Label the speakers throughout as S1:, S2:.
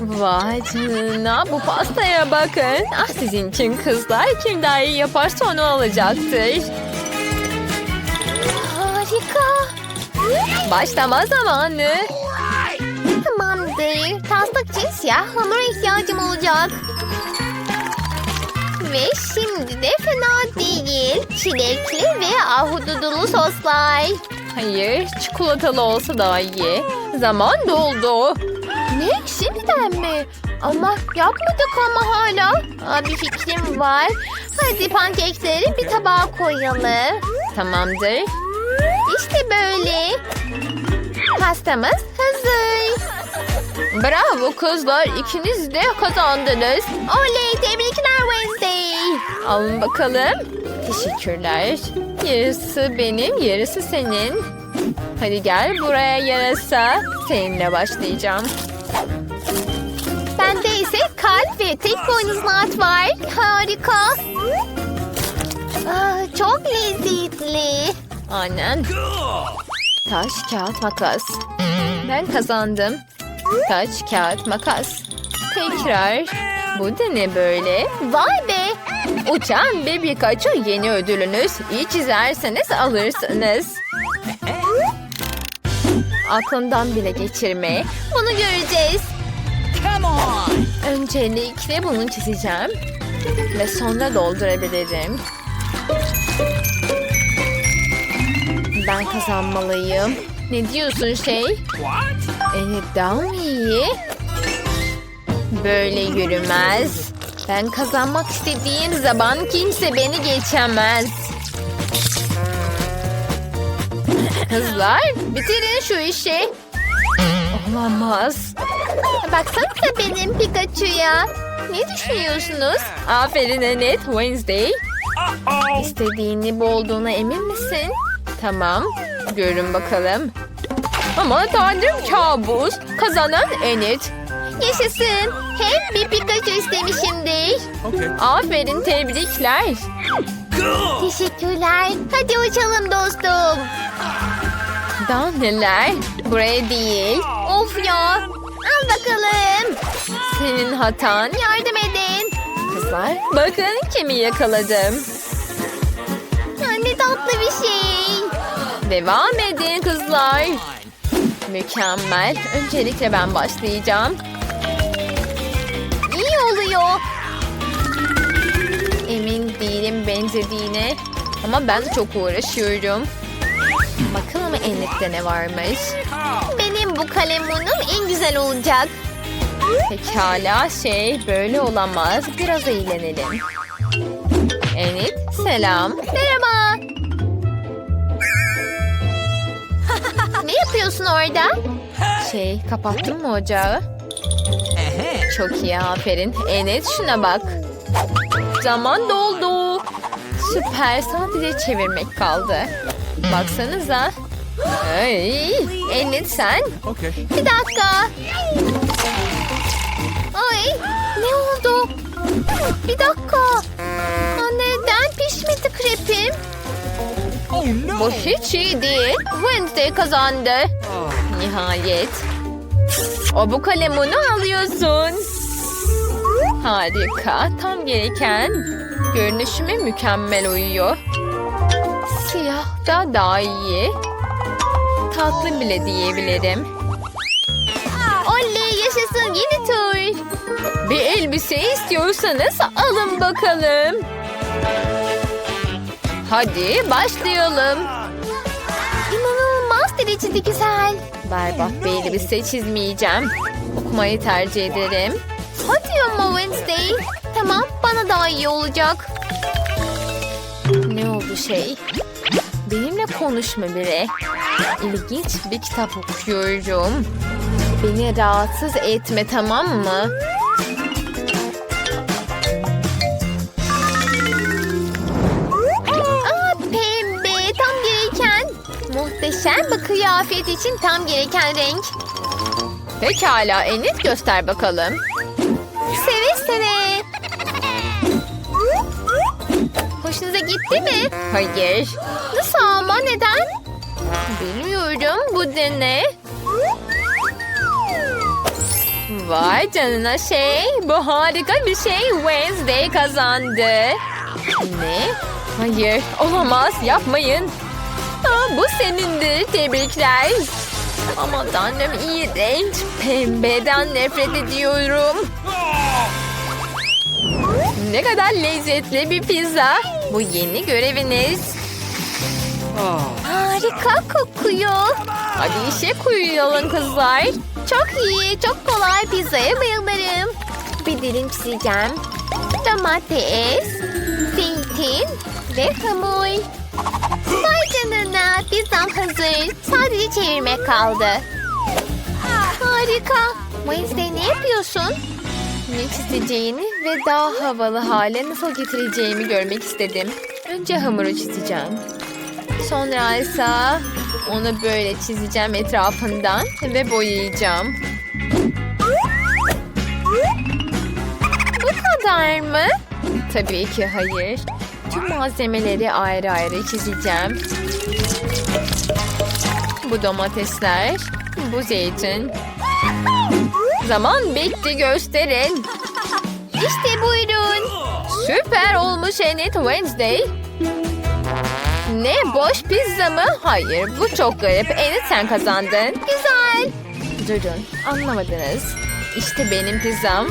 S1: Vay canına bu pastaya bakın. Ah sizin için kızlar kim daha iyi yaparsa onu alacaktır. Harika. Başlama zamanı.
S2: Tamamdır. Taslak için siyah hamura ihtiyacım olacak. Ve şimdi de fena değil. Çilekli ve ahududulu soslar.
S1: Hayır çikolatalı olsa daha iyi. Zaman doldu.
S2: Ne? Şimdiden mi? Ama yapmadık ama hala. Aa, bir fikrim var. Hadi pankekleri bir tabağa koyalım.
S1: Tamamdır.
S2: İşte böyle. Pastamız hazır.
S1: Bravo kızlar ikiniz de kazandınız.
S2: Oley tebrikler Wednesday.
S1: Alın bakalım. Teşekkürler. Yarısı benim, yarısı senin. Hadi gel buraya yarasa. Seninle başlayacağım.
S2: Ve tek boynuzlu at var. Harika. Aa, çok lezzetli.
S1: Aynen. Taş, kağıt, makas. Ben kazandım. Taş, kağıt, makas. Tekrar. Bu da ne böyle?
S2: Vay be.
S1: Uçan bir Pikachu yeni ödülünüz. İyi çizerseniz alırsınız. Aklımdan bile geçirme.
S2: Bunu göreceğiz.
S1: Öncelikle bunu çizeceğim. Ve sonra doldurabilirim. Ben kazanmalıyım. Ne diyorsun şey? Evet daha mı iyi? Böyle yürümez. Ben kazanmak istediğim zaman kimse beni geçemez. Kızlar bitirin şu işi. Olamaz.
S2: Baksanıza benim Pikachu'ya. Ne düşünüyorsunuz?
S1: Aferin Annette. Wednesday. İstediğini bu olduğuna emin misin? Tamam. Görün bakalım. Ama tanrım kabus. Kazanan Annette.
S2: Yaşasın. Hem bir Pikachu istemişimdir.
S1: Aferin tebrikler.
S2: Teşekkürler. Hadi uçalım dostum.
S1: Daha neler? Buraya değil.
S2: Of ya. Al bakalım.
S1: Senin hatan.
S2: Yardım edin.
S1: Kızlar bakın kimi yakaladım.
S2: Ya, ne tatlı bir şey.
S1: Devam edin kızlar. Mükemmel. Öncelikle ben başlayacağım.
S2: İyi oluyor.
S1: Emin değilim benzediğine. Ama ben çok uğraşıyorum. Bakalım Ennet'te ne varmış.
S2: Bu kalemunum en güzel olacak.
S1: Pekala şey böyle olamaz. Biraz eğlenelim. Enit selam.
S2: Merhaba. ne yapıyorsun orada?
S1: Şey kapattın mı ocağı? Çok iyi aferin. Enet şuna bak. Zaman doldu. Süper sadece çevirmek kaldı. Baksanıza. Ay, Enet sen.
S3: Okay.
S2: Bir dakika. Ay ne oldu? Bir dakika. Aa, neden pişmedi krepim?
S3: Oh!
S1: Bu hiç iyi değil. Wednesday kazandı. Nihayet. O bu kalemini alıyorsun. Harika. Tam gereken. Görünüşüme mükemmel uyuyor. Siyah da daha iyi. Tatlı bile diyebilirim.
S2: Oley yaşasın yeni tur.
S1: Bir elbise istiyorsanız alın bakalım. Hadi başlayalım.
S2: İnanılmaz derecede güzel.
S1: Berbat bir elbise çizmeyeceğim. Okumayı tercih ederim.
S2: Hadi ama Wednesday. Tamam bana daha iyi olacak.
S1: Ne oldu şey? Benimle konuşma biri. İlginç bir kitap okuyorum. Beni rahatsız etme tamam mı?
S2: Aa pembe tam gereken. Muhteşem bir kıyafet için tam gereken renk.
S1: Pekala Enit göster bakalım.
S2: Seve seve. Hoşunuza gitti mi?
S1: Hayır.
S2: Ama neden?
S1: Bilmiyorum bu da ne? Vay canına şey. Bu harika bir şey. Wednesday kazandı. Ne? Hayır olamaz yapmayın. Aa, bu senindir. Tebrikler. Aman tanrım iğrenç. Pembeden nefret ediyorum. Ne kadar lezzetli bir pizza. Bu yeni göreviniz.
S2: Harika kokuyor.
S1: Hadi işe koyulalım kızlar.
S2: Çok iyi, çok kolay pizzaya bayılırım. Bir dilim çizeceğim. Domates, zeytin ve hamur. Vay canına, pizzam hazır. Sadece çevirmek kaldı. Harika. Wednesday ne yapıyorsun?
S1: Ne çizeceğini ve daha havalı hale nasıl getireceğimi görmek istedim. Önce hamuru çizeceğim. Sonra ise onu böyle çizeceğim etrafından ve boyayacağım. Bu kadar mı? Tabii ki hayır. Tüm malzemeleri ayrı ayrı çizeceğim. Bu domatesler, bu zeytin. Zaman bitti gösterin.
S2: İşte buyurun.
S1: Süper olmuş Enid Wednesday. Ne boş pizza mı? Hayır bu çok garip. Enid sen kazandın.
S2: Güzel.
S1: Durun anlamadınız. İşte benim pizzam.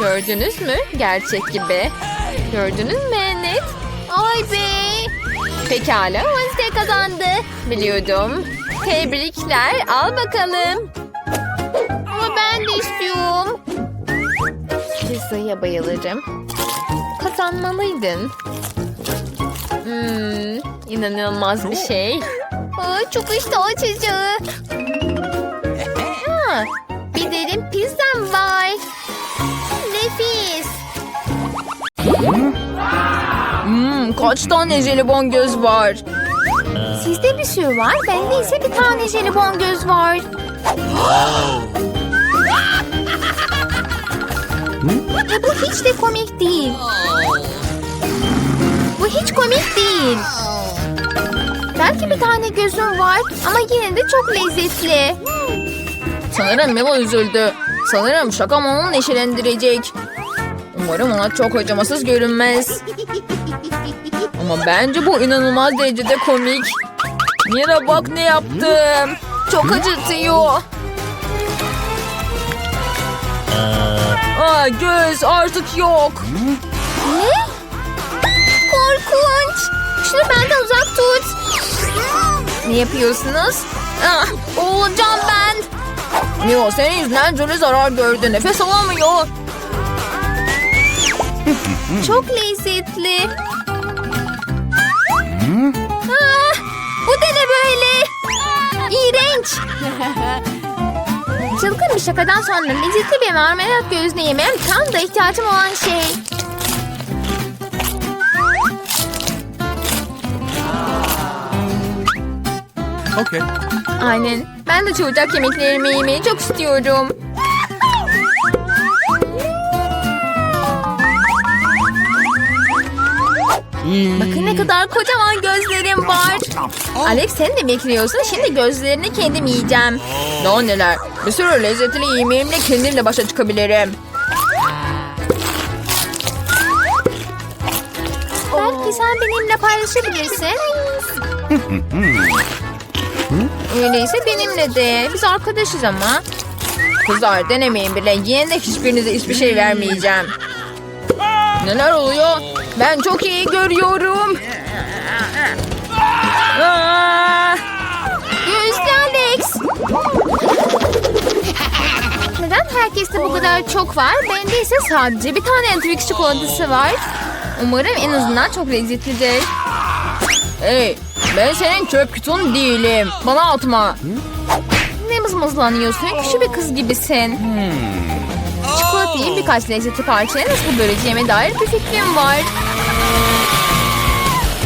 S1: Gördünüz mü? Gerçek gibi. Gördünüz mü Enid?
S2: Ay be.
S1: Pekala Wednesday kazandı. Biliyordum. Tebrikler al bakalım.
S2: Ama ben de istiyorum.
S1: Pizzaya bayılırım. Kazanmalıydın. Hmm, inanılmaz bir şey.
S2: Aa, çok iştah açıcı. Ha, bir dilim pizzam var. Nefis.
S1: Hmm, kaç tane jelibon göz var?
S2: Sizde bir sürü var. Bende ise bir tane jelibon göz var. Bu hiç de komik değil. Komik değil. Belki bir tane gözüm var ama yine de çok lezzetli.
S1: Sanırım Milo üzüldü. Sanırım şakam onu neşelendirecek. Umarım ona çok acımasız görünmez. Ama bence bu inanılmaz derecede komik. Mira bak ne yaptım. Çok acıtıyor. Aa, göz artık yok.
S2: Ne? Korkunç. Şunu benden uzak tut.
S1: Ne yapıyorsunuz? Ah,
S2: Boğulacağım ben.
S1: Mio senin yüzünden Julie zarar gördü. Nefes alamıyor.
S2: Çok lezzetli. Ah, bu da ne böyle? İğrenç. Çılgın bir şakadan sonra lezzetli bir marmelat gözlü yemem tam da ihtiyacım olan şey.
S3: Okay.
S1: Aynen. Ben de çocuk yemeklerimi yemeyi çok istiyorum. Bakın ne kadar kocaman gözlerim var. Alex sen de bekliyorsun. Şimdi gözlerini kendim yiyeceğim. Daha neler. Bir sürü lezzetli yemeğimle kendimle başa çıkabilirim.
S2: Belki sen benimle paylaşabilirsin.
S1: Öyleyse benimle de. Biz arkadaşız ama. Kızlar denemeyin bile. Yine de hiçbirinize hiçbir şey vermeyeceğim. Neler oluyor? Ben çok iyi görüyorum.
S2: Gözlü Alex. Neden herkeste bu kadar çok var? Bende ise
S1: Sadece bir tane Twix çikolatası var. Umarım en azından çok lezzetlidir. Hey, ben senin çöp kutun değilim. Bana atma. Ne mızmızlanıyorsun? Küçük bir kız gibisin. Çikolatayı birkaç lezzetli parçaya nasıl böleceğime dair bir fikrim var.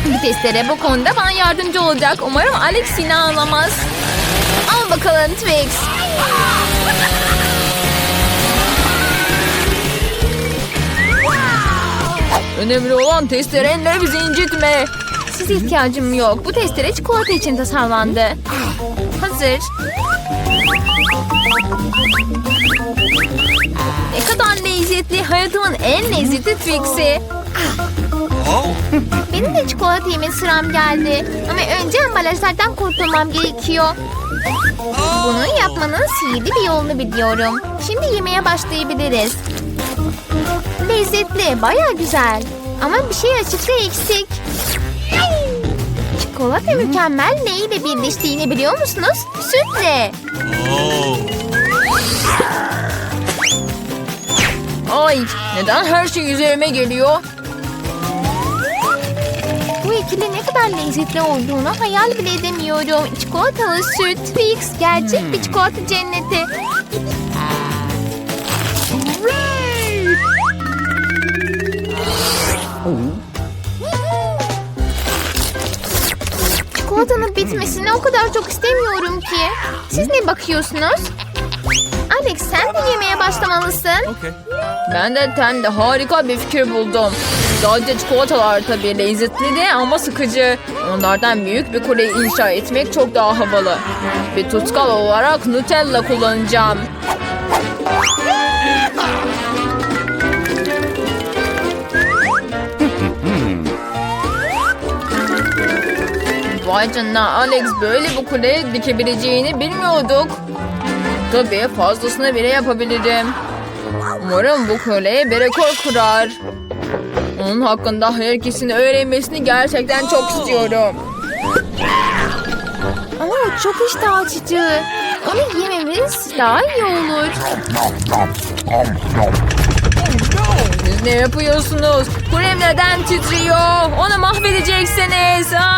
S1: Bir testere bu konuda bana yardımcı olacak. Umarım Alex yine ağlamaz. Al bakalım Twix. Önemli olan testerenle bizi incitme. Size ihtiyacım yok. Bu testere çikolata için tasarlandı. Hazır.
S2: kadar lezzetli. Hayatımın en lezzetli Twix'i.
S1: Benim de çikolata yeme sıram geldi. Ama önce ambalajlardan kurtulmam gerekiyor. Bunu yapmanın sihirli bir yolunu biliyorum. Şimdi yemeye başlayabiliriz. Lezzetli, baya güzel. Ama bir şey açıkta eksik. Çikolata mükemmel neyle birleştiğini biliyor musunuz? Sütle.
S2: Ay neden her şey üzerime geliyor?
S1: Bu ikili ne kadar lezzetli olduğunu hayal bile edemiyorum. Çikolatalı süt, Twix, gerçek bir çikolata cenneti. Çikolatanın bitmesini o kadar çok istemiyorum ki. Siz ne bakıyorsunuz? Alex sen de yemeye başlamalısın.
S4: Okay.
S2: Ben de tende harika bir fikir buldum. Sadece çikolatalar tabii lezzetli ama sıkıcı. Onlardan büyük bir kule inşa etmek çok daha havalı. Bir tutkal olarak Nutella kullanacağım. Vay canına Alex böyle bir kule dikebileceğini bilmiyorduk. Tabii fazlasını bile yapabilirim. Umarım bu kule bir rekor kurar. Onun hakkında herkesin öğrenmesini gerçekten çok istiyorum.
S1: Ama çok iştah açıcı. Onu yememiz daha iyi olur.
S2: Siz ne yapıyorsunuz? Kulem neden titriyor? Onu mahvedeceksiniz. Ah!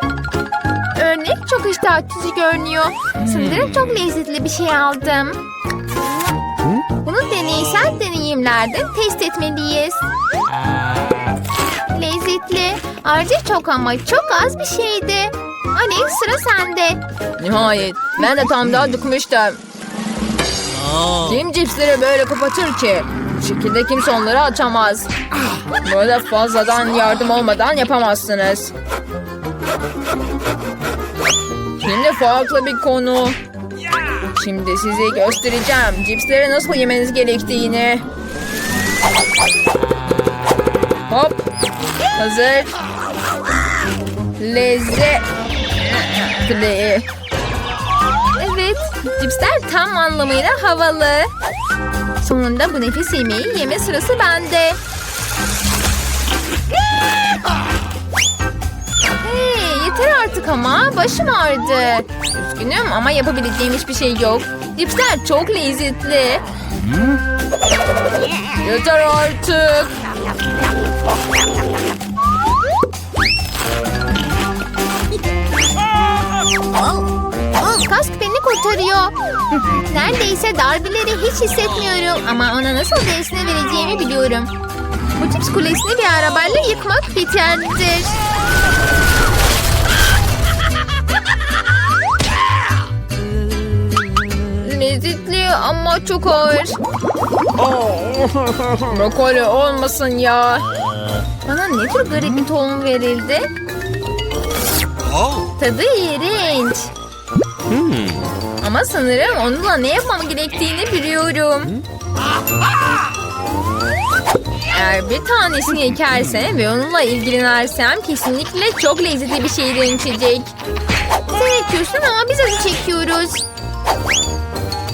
S1: Açıcı görünüyor. Sanırım çok lezzetli bir şey aldım. Bunu deneysel deneyimlerde test etmeliyiz. Lezzetli. Ayrıca çok ama çok az bir şeydi. Alex sıra sende.
S2: Nihayet. Ben de tam daha dıkmıştım. Kim cipsleri böyle kapatır ki? Bu şekilde kimse onları açamaz. Böyle fazladan yardım olmadan yapamazsınız. Farklı bir konu. Şimdi size göstereceğim cipsleri nasıl yemeniz gerektiğini. Hop. Hazır. Lezzetli.
S1: Evet, cipsler tam anlamıyla havalı. Sonunda bu nefis yemeği yeme sırası bende. Yeter artık ama başım ağrıdı. Üzgünüm ama yapabileceğim hiçbir şey yok. Cipsler çok lezzetli.
S2: Yeter artık.
S1: Kask beni kurtarıyor. Neredeyse darbeleri hiç hissetmiyorum ama ona nasıl dersine vereceğimi biliyorum. Bu cips kulesini bir arabayla yıkmak yeterlidir.
S2: Ama çok ağır. Brokoli olmasın ya.
S1: Bana ne tür garip bir tohum verildi? Tadı iğrenç. Ama sanırım onunla ne yapmam gerektiğini biliyorum. Eğer bir tanesini ekersem ve onunla ilgilenersem kesinlikle çok lezzetli bir şey dönüşecek. Sen ekiyorsun ama biz acı çekiyoruz.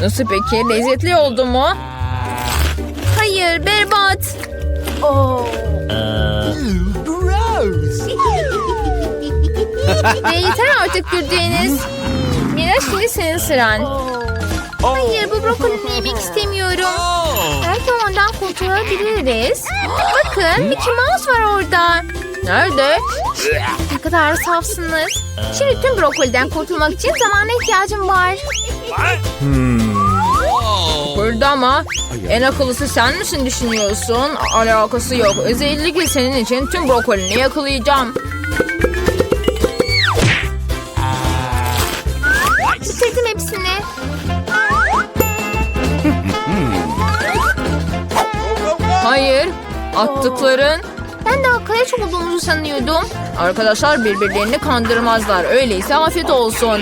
S1: Nasıl peki? Lezzetli oldu mu?
S2: Hayır berbat. Ve yeter artık güldüğünüz.
S1: Mira şimdi senin sıran.
S2: Hayır bu brokolini yemek istemiyorum. Belki ondan kurtulabiliriz. Bakın Mickey Mouse var orada.
S1: Nerede?
S2: Ne kadar safsınız. Şimdi tüm brokoliden kurtulmak için zamana ihtiyacım var.
S3: What?
S1: Ama en akıllısı sen misin düşünüyorsun? Alakası yok. Özellikle senin için tüm brokolini yakalayacağım.
S2: Bitirdim hepsini.
S1: Hayır. Attıkların.
S2: Ben de Hakkı'ya çok olduğumuzu sanıyordum.
S1: Arkadaşlar birbirlerini kandırmazlar. Öyleyse afiyet olsun.